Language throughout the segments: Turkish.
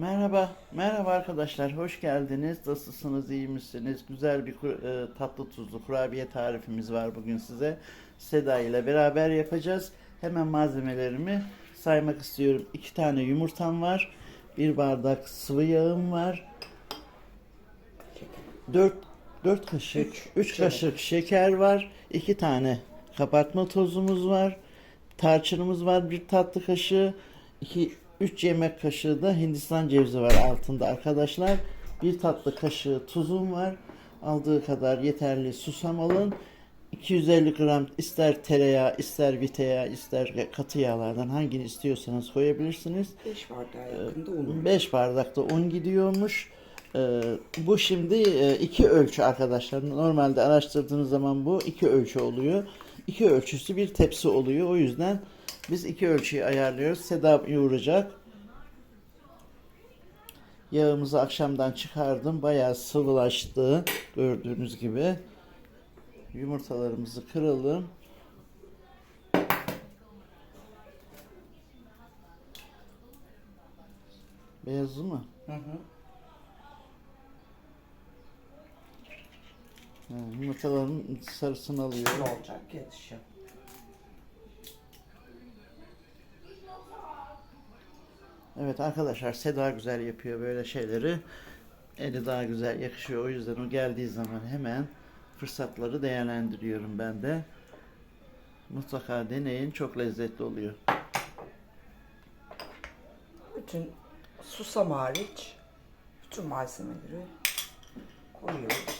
Merhaba, merhaba arkadaşlar. Hoş geldiniz. Nasılsınız, iyi misiniz? Güzel bir e, tatlı tuzlu kurabiye tarifimiz var bugün size. Seda ile beraber yapacağız. Hemen malzemelerimi saymak istiyorum. İki tane yumurtam var. Bir bardak sıvı yağım var. Dört, dört kaşık, Üç. üç, Şeker. kaşık şeker var. iki tane kabartma tozumuz var. Tarçınımız var bir tatlı kaşığı. 2 3 yemek kaşığı da Hindistan cevizi var altında arkadaşlar. Bir tatlı kaşığı tuzum var. Aldığı kadar yeterli susam alın. 250 gram ister tereyağı, ister viteyağı, ister katı yağlardan hangini istiyorsanız koyabilirsiniz. 5 bardağa yakında un. 5 bardak da un gidiyormuş. Ee, bu şimdi e, iki ölçü arkadaşlar. Normalde araştırdığınız zaman bu iki ölçü oluyor. İki ölçüsü bir tepsi oluyor. O yüzden biz iki ölçüyü ayarlıyoruz. Seda yoğuracak. Yağımızı akşamdan çıkardım. Bayağı sıvılaştı. Gördüğünüz gibi. Yumurtalarımızı kıralım. Beyazı mı? Hı hı. Ha, yumurtaların sarısını alıyor. Ne olacak yetişiyor. Evet arkadaşlar Seda güzel yapıyor böyle şeyleri. Eli daha güzel yakışıyor. O yüzden o geldiği zaman hemen fırsatları değerlendiriyorum ben de. Mutlaka deneyin. Çok lezzetli oluyor. Bütün susam hariç bütün malzemeleri koyuyoruz.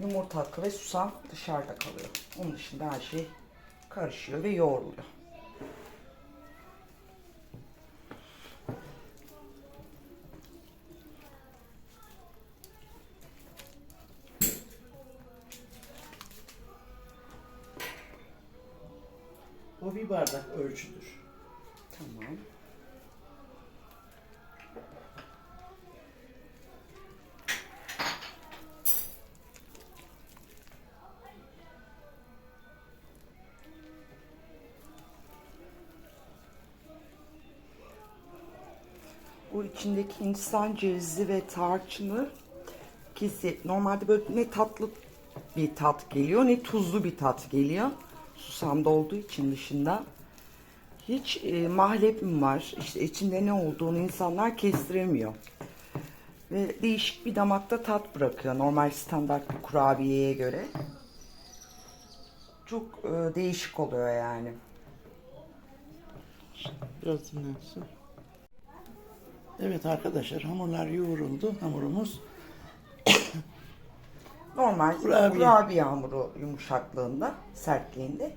Yumurta hakkı ve susam dışarıda kalıyor. Onun dışında her şey karışıyor ve yoğruluyor. O bir bardak ölçüdür. Tamam. İçindeki Hindistan cevizi ve tarçını kesi normalde böyle ne tatlı bir tat geliyor ne tuzlu bir tat geliyor. Susamda olduğu için dışında. Hiç e, mahlebim var. İşte içinde ne olduğunu insanlar kestiremiyor. Ve değişik bir damakta tat bırakıyor normal standart bir kurabiyeye göre. Çok e, değişik oluyor yani. Biraz dinlensin. Evet arkadaşlar hamurlar yoğruldu. Hamurumuz Normal Kurabiye. kurabiye, hamuru yumuşaklığında, sertliğinde.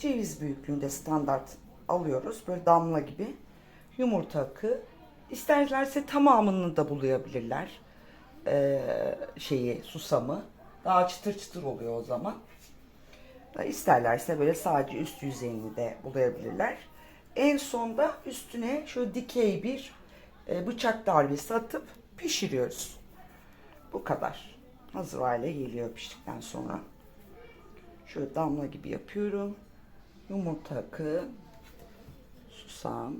Ceviz büyüklüğünde standart alıyoruz. Böyle damla gibi. Yumurta akı. İsterlerse tamamını da bulayabilirler. Ee, şeyi, susamı. Daha çıtır çıtır oluyor o zaman. İsterlerse böyle sadece üst yüzeyini de bulayabilirler. En sonda üstüne şöyle dikey bir e, bıçak darbesi atıp pişiriyoruz. Bu kadar. Hazır hale geliyor piştikten sonra. Şöyle damla gibi yapıyorum. Yumurta akı, susam.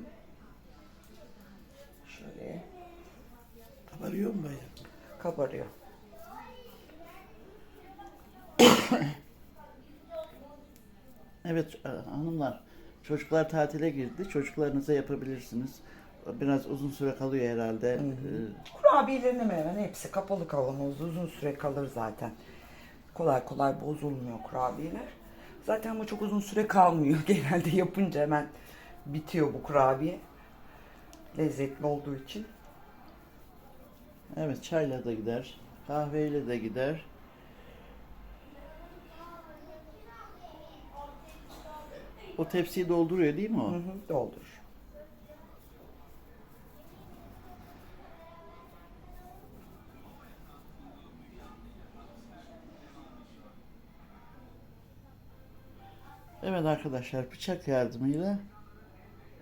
Şöyle kabarıyor mu bayağı? kabarıyor. Evet e, hanımlar çocuklar tatile girdi. Çocuklarınıza yapabilirsiniz. Biraz uzun süre kalıyor herhalde. E, Kurabiyelerin hemen hemen hepsi kapalı kavanozda uzun süre kalır zaten. Kolay kolay bozulmuyor kurabiyeler. Zaten bu çok uzun süre kalmıyor. Genelde yapınca hemen bitiyor bu kurabiye. Lezzetli olduğu için. Evet çayla da gider. Kahveyle de gider. O tepsiyi dolduruyor değil mi o? Hı hı, doldur. Evet arkadaşlar bıçak yardımıyla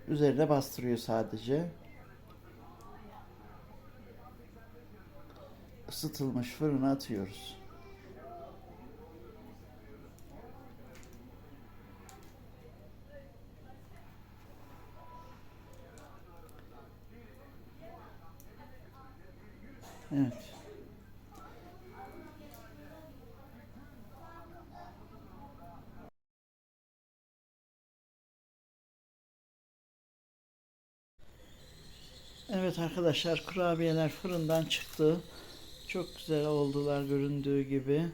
üzerine bastırıyor sadece. Isıtılmış fırına atıyoruz. Evet. Evet arkadaşlar kurabiyeler fırından çıktı. Çok güzel oldular göründüğü gibi.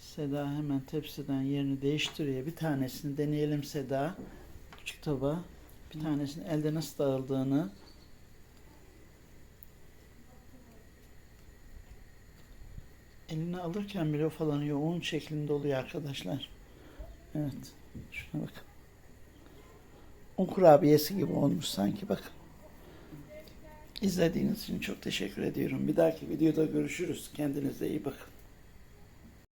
Seda hemen tepsiden yerini değiştiriyor. Bir tanesini deneyelim Seda. Küçük tabağa. Bir tanesini elde nasıl dağıldığını. Eline alırken bile ufalanıyor. Un şeklinde oluyor arkadaşlar. Evet. Şuna bakın. Un kurabiyesi gibi olmuş sanki bakın. İzlediğiniz için çok teşekkür ediyorum. Bir dahaki videoda görüşürüz. Kendinize iyi bakın.